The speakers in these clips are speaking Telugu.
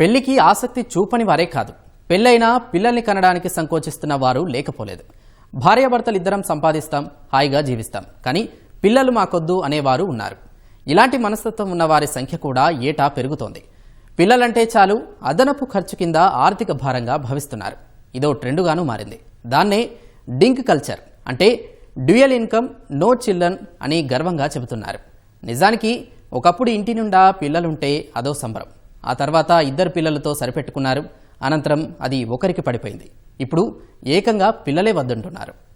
పెళ్ళికి ఆసక్తి చూపని వారే కాదు. పెళ్ళైనా పిల్లల్ని కనడానికి సంకోచిస్తున్న వారు లేకపోలేదు. భార్యాభర్తలు ఇద్దరం సంపాదిస్తాం హాయిగా జీవిస్తాం. కానీ పిల్లలు మాకొద్దు అనేవారు ఉన్నారు. ఇలాంటి మనస్తత్వం ఉన్న వారి సంఖ్య కూడా ఏటా పెరుగుతోంది. పిల్లలంటే చాలు అదనపు ఖర్చు కింద ఆర్థిక భారంగా భావిస్తున్నారు. ఇదో ట్రెండుగాను మారింది. దాన్నే డింక్ కల్చర్ అంటే డ్యూయల్ ఇన్కమ్ నో చిల్డ్రన్ అని గర్వంగా చెబుతున్నారు. నిజానికి ఒకప్పుడు ఇంటి నుండా పిల్లలుంటే అదో సంబరం. ఆ తర్వాత ఇద్దరు పిల్లలతో సరిపెట్టుకున్నారు. అనంతరం అది ఒకరికి పడిపోయింది. ఇప్పుడు ఏకంగా పిల్లలే వద్దంటున్నారు.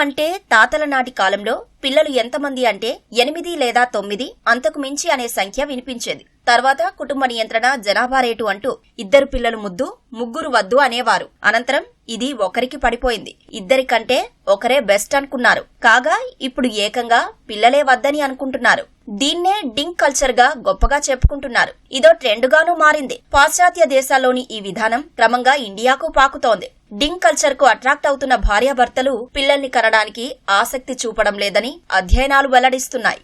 అంటే తాతల నాటి కాలంలో పిల్లలు ఎంతమంది అంటే ఎనిమిది లేదా తొమ్మిది అంతకు మించి అనే సంఖ్య వినిపించేది. తర్వాత కుటుంబ నియంత్రణ జనాభా రేటు అంటూ ఇద్దరు పిల్లలు ముద్దు ముగ్గురు వద్దు అనేవారు. అనంతరం ఇది ఒకరికి పడిపోయింది. ఇద్దరికంటే ఒకరే బెస్ట్ అనుకున్నారు. కాగా ఇప్పుడు ఏకంగా పిల్లలే వద్దని అనుకుంటున్నారు. దీన్నే డింక్ కల్చర్గా గొప్పగా చెప్పుకుంటున్నారు. ఇదో ట్రెండుగానూ మారింది. పాశ్చాత్య దేశాల్లోని ఈ విధానం క్రమంగా ఇండియాకు పాకుతోంది. డింక్ కల్చర్కు అట్రాక్ట్ అవుతున్న భార్యాభర్తలు పిల్లల్ని కనడానికి ఆసక్తి చూపడం లేదని అధ్యయనాలు వెల్లడిస్తున్నాయి.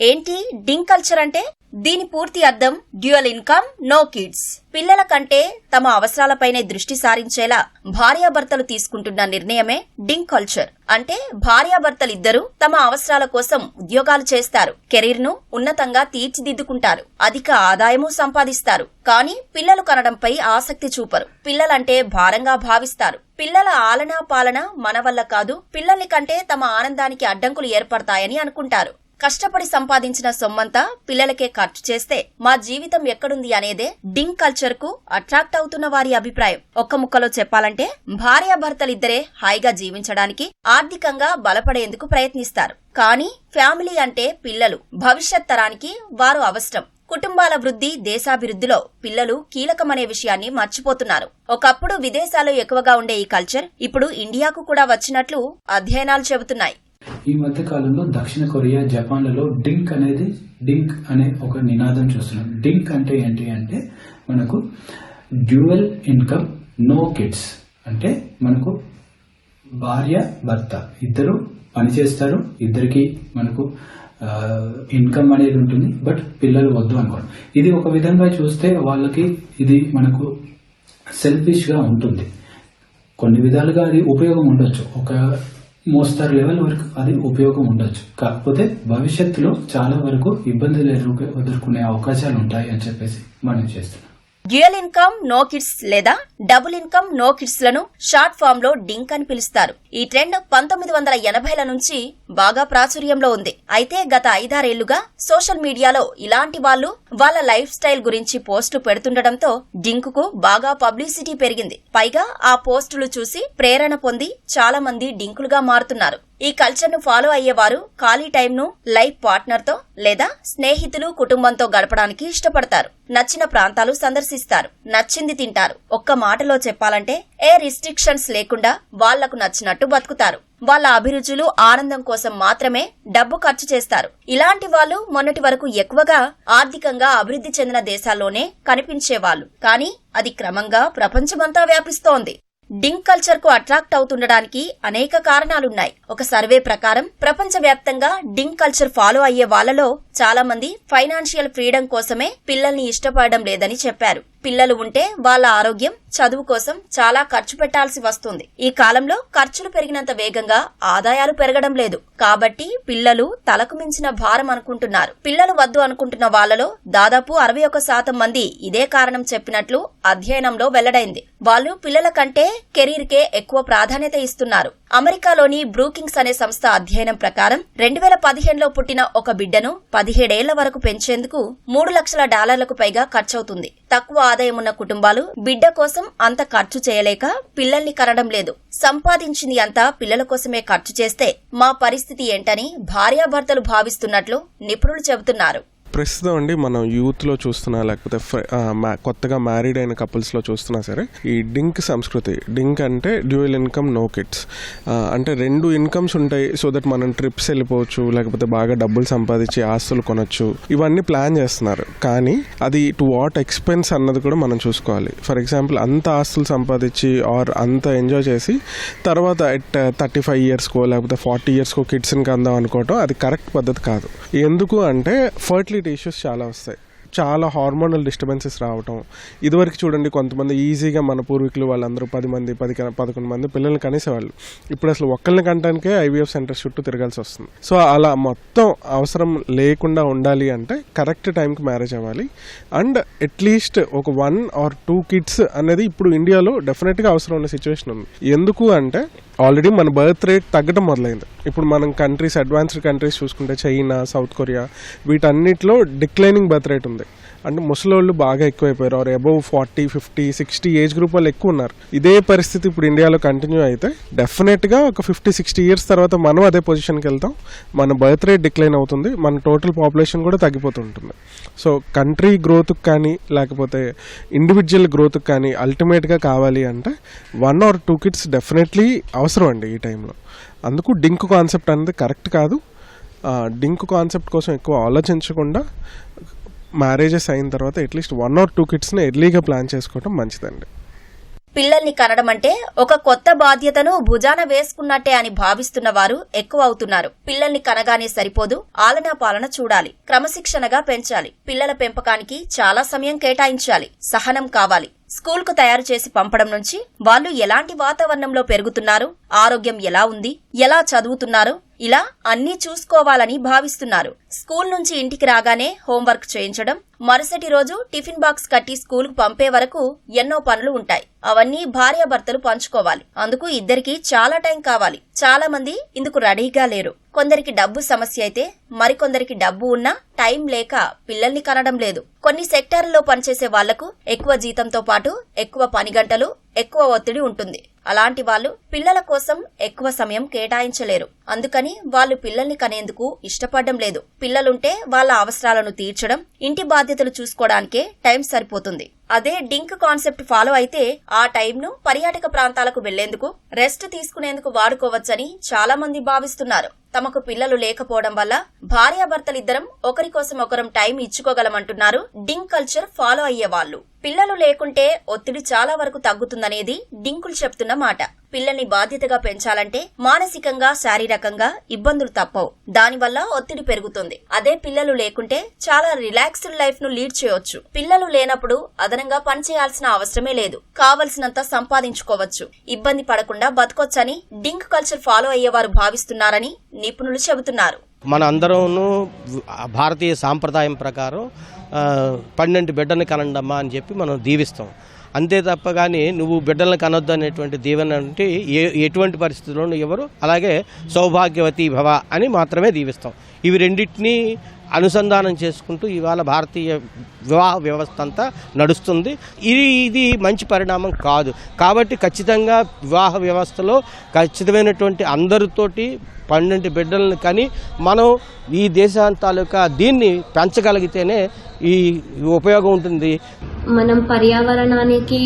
ఏంటి? డింక్ కల్చర్ అంటే? దీని పూర్తి అర్థం డ్యూయల్ ఇన్కమ్ నో కిడ్స్. పిల్లల కంటే తమ అవసరాలపైనే దృష్టి సారించేలా భార్యాభర్తలు తీసుకుంటున్న నిర్ణయమే డింక్ కల్చర్. అంటే భార్యాభర్తలిద్దరూ తమ అవసరాల కోసం ఉద్యోగాలు చేస్తారు కెరీర్ను ఉన్నతంగా తీర్చిదిద్దుకుంటారు అధిక ఆదాయము సంపాదిస్తారు కానీ పిల్లలు కనడంపై ఆసక్తి చూపరు. పిల్లలంటే భారంగా భావిస్తారు. పిల్లల ఆలనా పాలన మన వల్ల కాదు పిల్లల్ని కంటే తమ ఆనందానికి అడ్డంకులు ఏర్పడతాయని అనుకుంటారు. కష్టపడి సంపాదించిన సొమ్మంతా పిల్లలకే ఖర్చు చేస్తే మా జీవితం ఎక్కడుంది అనేదే డింగ్ కల్చర్కు అట్రాక్ట్ అవుతున్న వారి అభిప్రాయం. ఒక్క ముక్కలో చెప్పాలంటే భార్యాభర్తలిద్దరే హాయిగా జీవించడానికి ఆర్థికంగా బలపడేందుకు ప్రయత్నిస్తారు. కానీ ఫ్యామిలీ అంటే పిల్లలు. భవిష్యత్ తరానికి వారు అవసరం. కుటుంబాల వృద్ధి దేశాభివృద్ధిలో పిల్లలు కీలకమనే విషయాన్ని మర్చిపోతున్నారు. ఒకప్పుడు విదేశాల్లో ఎక్కువగా ఉండే ఈ కల్చర్ ఇప్పుడు ఇండియాకు కూడా వచ్చినట్లు అధ్యయనాలు చెబుతున్నాయి. ఈ మధ్య కాలంలో దక్షిణ కొరియా జపాన్లలో డింక్ అనేది డింక్ అనే ఒక నినాదం చూస్తున్నాం. డింక్ అంటే ఏంటి అంటే మనకు డ్యూయల్ ఇన్కమ్ నో కిడ్స్. అంటే మనకు భార్య భర్త. ఇద్దరు పనిచేస్తారు ఇద్దరికి మనకు ఇన్కమ్ అనేది ఉంటుంది. బట్ పిల్లలు వద్దు అనుకోండి. ఇది ఒక విధంగా చూస్తే వాళ్ళకి ఇది మనకు సెల్ఫిష్గా ఉంటుంది. కొన్ని విధాలుగా అది ఉపయోగం ఉండొచ్చు. ఒక మోస్తరు లెవెల్ వరకు అది ఉపయోగం ఉండొచ్చు. కాకపోతే భవిష్యత్తులో చాలా వరకు ఇబ్బందులు ఎదుర్కొనే అవకాశాలు ఉంటాయి అని చెప్పేసి మనం చేస్తున్నాం. డ్యూయల్ ఇన్కమ్ నో కిడ్స్ లేదా డబుల్ ఇన్కమ్ నో కిడ్స్లను షార్ట్ ఫామ్లో డింక్ అని పిలుస్తారు. ఈ ట్రెండ్ పంతొమ్మిది వందల ఎనభైల నుంచి బాగా ప్రాచుర్యంలో ఉంది. అయితే గత ఐదారేళ్ళుగా సోషల్ మీడియాలో ఇలాంటి వాళ్ళు వాళ్ళ లైఫ్ స్టైల్ గురించి పోస్టు పెడుతుండటంతో డింక్కు బాగా పబ్లిసిటీ పెరిగింది. పైగా ఆ పోస్టులు చూసి ప్రేరణ పొంది చాలా మంది డింకులుగా మారుతున్నారు. ఈ కల్చర్ను ఫాలో అయ్యేవారు ఖాళీ టైంను లైఫ్ పార్ట్నర్తో లేదా స్నేహితులు కుటుంబంతో గడపడానికి ఇష్టపడతారు. నచ్చిన ప్రాంతాలు సందర్శిస్తారు. నచ్చింది తింటారు. ఒక్క మాటలో చెప్పాలంటే ఏ రిస్ట్రిక్షన్స్ లేకుండా వాళ్ళకు నచ్చినట్టు బతుకుతారు. వాళ్ళ అభిరుచులు ఆనందం కోసం మాత్రమే డబ్బు ఖర్చు చేస్తారు. ఇలాంటి వాళ్ళు మొన్నటి వరకు ఎక్కువగా ఆర్థికంగా అభివృద్ధి చెందిన దేశాల్లోనే కనిపించేవాళ్ళు కానీ అది క్రమంగా ప్రపంచమంతా వ్యాపిస్తోంది. డింక్ కల్చర్కు అట్రాక్ట్ అవుతుండడానికి అనేక కారణాలున్నాయి. ఒక సర్వే ప్రకారం ప్రపంచవ్యాప్తంగా డింక్ కల్చర్ ఫాలో అయ్యే వాళ్ళలో చాలా మంది ఫైనాన్షియల్ ఫ్రీడమ్ కోసమే పిల్లల్ని ఇష్టపడడం లేదని చెప్పారు. పిల్లలు ఉంటే వాళ్ళ ఆరోగ్యం చదువు కోసం చాలా ఖర్చు పెట్టాల్సి వస్తుంది. ఈ కాలంలో ఖర్చులు పెరిగినంత వేగంగా ఆదాయాలు పెరగడం లేదు. కాబట్టి పిల్లలు తలకు మించిన భారం అనుకుంటున్నారు. పిల్లలు వద్దు అనుకుంటున్న వాళ్ళలో దాదాపు అరవై ఒక శాతం మంది ఇదే కారణం చెప్పినట్లు అధ్యయనంలో వెల్లడైంది. వాళ్ళు పిల్లల కంటే కెరీర్ కే ఎక్కువ ప్రాధాన్యత ఇస్తున్నారు. అమెరికాలోని బ్రూకింగ్స్ అనే సంస్థ అధ్యయనం ప్రకారం రెండు వేల పదిహేనులో పుట్టిన ఒక బిడ్డను పదిహేడేళ్ళ వరకు పెంచేందుకు మూడు లక్షల డాలర్లకు పైగా ఖర్చవుతుంది. తక్కువ ఆదాయం ఉన్న కుటుంబాలు బిడ్డ కోసం అంత ఖర్చు చేయలేక పిల్లల్ని కనడం లేదు. సంపాదించింది అంతా పిల్లల కోసమే ఖర్చు చేస్తే మా పరిస్థితి ఏంటని భార్యాభర్తలు భావిస్తున్నట్లు నిపుణులు చెబుతున్నారు. ప్రస్తుతం అండి మనం యూత్లో చూస్తున్నా లేకపోతే కొత్తగా మ్యారీడ్ అయిన కపుల్స్లో చూస్తున్నా సరే ఈ డింక్ సంస్కృతి డింక్ అంటే డ్యూయల్ ఇన్కమ్ నో కిడ్స్. అంటే రెండు ఇన్కమ్స్ ఉంటాయి సో దట్ మనం ట్రిప్స్ వెళ్ళిపోవచ్చు లేకపోతే బాగా డబ్బులు సంపాదించి ఆస్తులు కొనొచ్చు. ఇవన్నీ ప్లాన్ చేస్తున్నారు. కానీ అది టు వాట్ ఎక్స్పెన్స్ అన్నది కూడా మనం చూసుకోవాలి. ఫర్ ఎగ్జాంపుల్ అంత ఆస్తులు సంపాదించి ఆర్ అంత ఎంజాయ్ చేసి తర్వాత ఎట్ థర్టీ ఫైవ్ ఇయర్స్కో లేకపోతే ఫార్టీ ఇయర్స్కో కిడ్స్ని కందాం అనుకోవటం అది కరెక్ట్ పద్ధతి కాదు. ఎందుకు అంటే ఫర్టిలిటీ ఇష్యూస్ చాలా వస్తాయి. చాలా హార్మోనల్ డిస్టర్బెన్సెస్ రావటం. ఇదివరకు చూడండి కొంతమంది ఈజీగా మన పూర్వీకులు వాళ్ళందరూ పది మంది పది పదకొండు మంది పిల్లల్ని కనేసేవాళ్ళు. ఇప్పుడు అసలు ఒక్కళ్ళని కంటానికే ఐవీఎఫ్ సెంటర్ చుట్టూ తిరగాల్సి వస్తుంది. సో అలా మొత్తం అవసరం లేకుండా ఉండాలి అంటే కరెక్ట్ టైంకి మ్యారేజ్ అవ్వాలి. అండ్ అట్లీస్ట్ ఒక వన్ ఆర్ టూ కిడ్స్ అనేది ఇప్పుడు ఇండియాలో డెఫినెట్గా అవసరం ఉన్న సిచ్యువేషన్ ఉంది. ఎందుకు అంటే ఆల్రెడీ మన బర్త్ రేట్ తగ్గడం మొదలైంది. ఇప్పుడు మనం కంట్రీస్ అడ్వాన్స్డ్ కంట్రీస్ చూసుకుంటే చైనా సౌత్ కొరియా వీటన్నిటిలో డిక్లైనింగ్ బర్త్ రేట్ ఉంది. అంటే ముసలోళ్ళు బాగా ఎక్కువైపోయారు. Or above forty fifty sixty age group వాళ్ళు ఎక్కువ ఉన్నారు. ఇదే పరిస్థితి ఇప్పుడు ఇండియాలో కంటిన్యూ అయితే డెఫినెట్గా ఒక ఫిఫ్టీ సిక్స్టీ ఇయర్స్ తర్వాత మనం అదే పొజిషన్కి వెళ్తాం. మన బర్త్ రేట్ డిక్లైన్ అవుతుంది. మన టోటల్ పాపులేషన్ కూడా తగ్గిపోతుంటుంది. సో కంట్రీ గ్రోత్కి కానీ లేకపోతే ఇండివిజువల్ గ్రోత్కి కానీ అల్టిమేట్గా కావాలి అంటే one or two kids definitely అవసరం అండి ఈ టైంలో అందుకు డింక్ కాన్సెప్ట్ అనేది కరెక్ట్ కాదు. డింక్ కాన్సెప్ట్ కోసం ఎక్కువ ఆలోచించకుండా మ్యారేజెస్ అయిన తర్వాత at least one or two కిడ్స్ని ఎర్లీగా ప్లాన్ చేసుకోవడం మంచిదండి. పిల్లల్ని కనడం అంటే ఒక కొత్త బాధ్యతను భుజాన వేసుకున్నట్టే అని భావిస్తున్న వారు ఎక్కువ అవుతున్నారు. పిల్లల్ని కనగానే సరిపోదు ఆలనా పాలన చూడాలి క్రమశిక్షణగా పెంచాలి. పిల్లల పెంపకానికి చాలా సమయం కేటాయించాలి సహనం కావాలి. స్కూల్కు తయారు చేసి పంపడం నుంచి వాళ్ళు ఎలాంటి వాతావరణంలో పెరుగుతున్నారు ఆరోగ్యం ఎలా ఉంది ఎలా చదువుతున్నారు ఇలా అన్నీ చూసుకోవాలని భావిస్తున్నారు. స్కూల్ నుంచి ఇంటికి రాగానే హోంవర్క్ చేయించడం మరుసటి రోజు టిఫిన్ బాక్స్ కట్టి స్కూల్కు పంపే వరకు ఎన్నో పనులు ఉంటాయి. అవన్నీ భార్యాభర్తలు పంచుకోవాలి. అందుకు ఇద్దరికి చాలా టైం కావాలి. చాలా మంది ఇందుకు రెడీగా లేరు. కొందరికి డబ్బు సమస్య అయితే మరికొందరికి డబ్బు ఉన్నా టైం లేక పిల్లల్ని కనడం లేదు. కొన్ని సెక్టార్లలో పనిచేసే వాళ్ళకు ఎక్కువ జీతంతో పాటు ఎక్కువ పని గంటలు ఎక్కువ ఒత్తిడి ఉంటుంది. అలాంటి వాళ్ళు పిల్లల కోసం ఎక్కువ సమయం కేటాయించలేరు. అందుకని వాళ్ళు పిల్లల్ని కనేందుకు ఇష్టపడడం లేదు. పిల్లలుంటే వాళ్ళ అవసరాలను తీర్చడం ఇంటి బాధ్యతలు చూసుకోవడానికే టైం సరిపోతుంది. అదే డింక్ కాన్సెప్ట్ ఫాలో అయితే ఆ టైంను పర్యాటక ప్రాంతాలకు వెళ్ళేందుకు రెస్ట్ తీసుకునేందుకు వాడుకోవచ్చని చాలా మంది భావిస్తున్నారు. తమకు పిల్లలు లేకపోవడం వల్ల భార్యాభర్తలిద్దరం ఒకరి కోసం ఒకరం టైం ఇచ్చుకోగలమంటున్నారు డింక్ కల్చర్ ఫాలో అయ్యే వాళ్ళు. పిల్లలు లేకుంటే ఒత్తిడి చాలా వరకు తగ్గుతుందనేది డింకులు చెప్తున్న మాట. పిల్లల్ని బాధ్యతగా పెంచాలంటే మానసికంగా శారీరకంగా ఇబ్బందులు తప్పవు. దానివల్ల ఒత్తిడి పెరుగుతుంది. అదే పిల్లలు లేకుంటే చాలా రిలాక్స్డ్ లైఫ్ను లీడ్ చేయొచ్చు. పిల్లలు లేనప్పుడు అదనంగా పనిచేయాల్సిన అవసరమే లేదు. కావలసినంత సంపాదించుకోవచ్చు. ఇబ్బంది పడకుండా బతకొచ్చని డింక్ కల్చర్ ఫాలో అయ్యేవారు భావిస్తున్నారని నిపుణులు చెబుతున్నారు. మన అందరూను భారతీయ సాంప్రదాయం ప్రకారం పన్నెండు బిడ్డని కనండమ్మా అని చెప్పి మనం దీవిస్తాం. అంతే తప్ప కానీ నువ్వు బిడ్డలను కనొద్దు అనేటువంటి దీవెన అంటే ఏ ఎటువంటి పరిస్థితుల్లోనూ ఎవరు. అలాగే సౌభాగ్యవతి భవ అని మాత్రమే దీవిస్తాం. ఇవి రెండింటినీ అనుసంధానం చేసుకుంటూ ఇవాళ భారతీయ వివాహ వ్యవస్థ అంతా నడుస్తుంది. ఇది ఇది మంచి పరిణామం కాదు. కాబట్టి ఖచ్చితంగా వివాహ వ్యవస్థలో ఖచ్చితమైనటువంటి అందరితోటి పన్నెండు బిడ్డలను కానీ మనం ఈ దేశం తాలూకా దీన్ని పెంచగలిగితేనే ఈ ఉపయోగం ఉంటుంది. మనం పర్యావరణానికి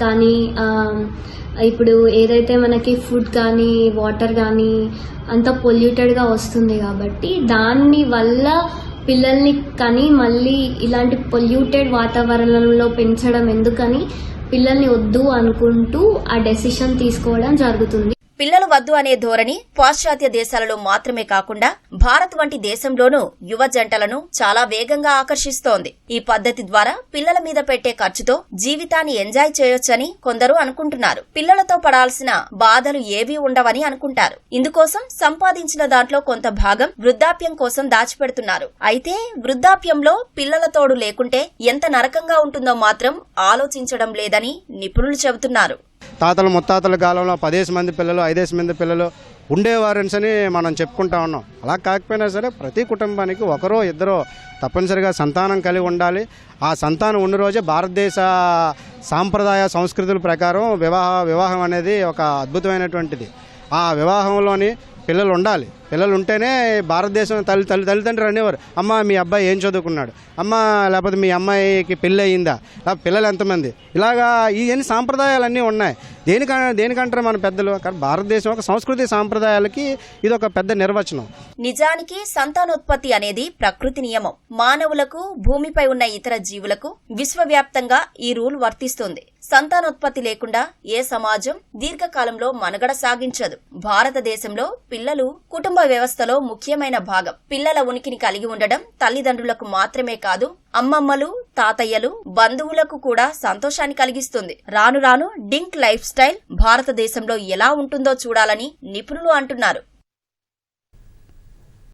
కానీ ఇప్పుడు ఏదైతే మనకి ఫుడ్ కానీ వాటర్ కానీ అంత పొల్యూటెడ్గా వస్తుంది కాబట్టి దాన్ని వల్ల పిల్లల్ని కానీ మళ్ళీ ఇలాంటి పొల్యూటెడ్ వాతావరణంలో పెంచడం ఎందుకని పిల్లల్ని వద్దు అనుకుంటూ ఆ డెసిషన్ తీసుకోవడం జరుగుతుంది. పిల్లలు వద్దు అనే ధోరణి పాశ్చాత్య దేశాలలో మాత్రమే కాకుండా భారత్ వంటి దేశంలోనూ యువ జంటలను చాలా వేగంగా ఆకర్షిస్తోంది. ఈ పద్ధతి ద్వారా పిల్లల మీద పెట్టే ఖర్చుతో జీవితాన్ని ఎంజాయ్ చేయొచ్చని కొందరు అనుకుంటున్నారు. పిల్లలతో పడాల్సిన బాధలు ఏవీ ఉండవని అనుకుంటారు. ఇందుకోసం సంపాదించిన దాంట్లో కొంత భాగం వృద్ధాప్యం కోసం దాచిపెడుతున్నారు. అయితే వృద్ధాప్యంలో పిల్లల తోడు లేకుంటే ఎంత నరకంగా ఉంటుందో మాత్రం ఆలోచించడం లేదని నిపుణులు చెబుతున్నారు. తాతలు ముత్తాతల కాలంలో పదేసి మంది పిల్లలు ఐదేసి మంది పిల్లలు ఉండేవారని మనం చెప్పుకుంటా ఉన్నాం. అలా కాకపోయినా సరే ప్రతి కుటుంబానికి ఒకరో ఇద్దరో తప్పనిసరిగా సంతానం కలిగి ఉండాలి. ఆ సంతానం ఉన్న రోజే భారతదేశ సాంప్రదాయ సంస్కృతుల ప్రకారం వివాహ వివాహం అనేది ఒక అద్భుతమైనటువంటిది. ఆ వివాహంలోని పిల్లలు ఉండాలి. పిల్లలు ఉంటేనే భారతదేశం తల్లి తల్లి తల్లిదండ్రులు అనేవారు. అమ్మ మీ అబ్బాయి ఏం చదువుకున్నాడు? అమ్మ లేకపోతే మీ అమ్మాయికి పెళ్ళి అయిందా? లేకపోతే పిల్లలు ఎంతమంది? ఇలాగా ఇవన్నీ సాంప్రదాయాలన్నీ ఉన్నాయి. దేనిక దేనికంటారు మన పెద్దలు? కానీ భారతదేశం ఒక సంస్కృతి సాంప్రదాయాలకి ఇది ఒక పెద్ద నిర్వచనం. నిజానికి సంతానోత్పత్తి అనేది ప్రకృతి నియమం. మానవులకు భూమిపై ఉన్న ఇతర జీవులకు విశ్వవ్యాప్తంగా ఈ రూల్ వర్తిస్తుంది. సంతానోత్పత్తి లేకుండా ఏ సమాజం దీర్ఘకాలంలో మనుగడ సాగించదు. భారతదేశంలో పిల్లలు కుటుంబ కుటుంబ వ్యవస్థలో ముఖ్యమైన భాగం పిల్లల ఉనికిని కలిగి ఉండడం తల్లిదండ్రులకు మాత్రమే కాదు అమ్మమ్మలు తాతయ్యలు బంధువులకు కూడా సంతోషాన్ని కలిగిస్తుంది. రాను రాను డింక్ లైఫ్ స్టైల్ భారతదేశంలో ఎలా ఉంటుందో చూడాలని నిపుణులు అంటున్నారు.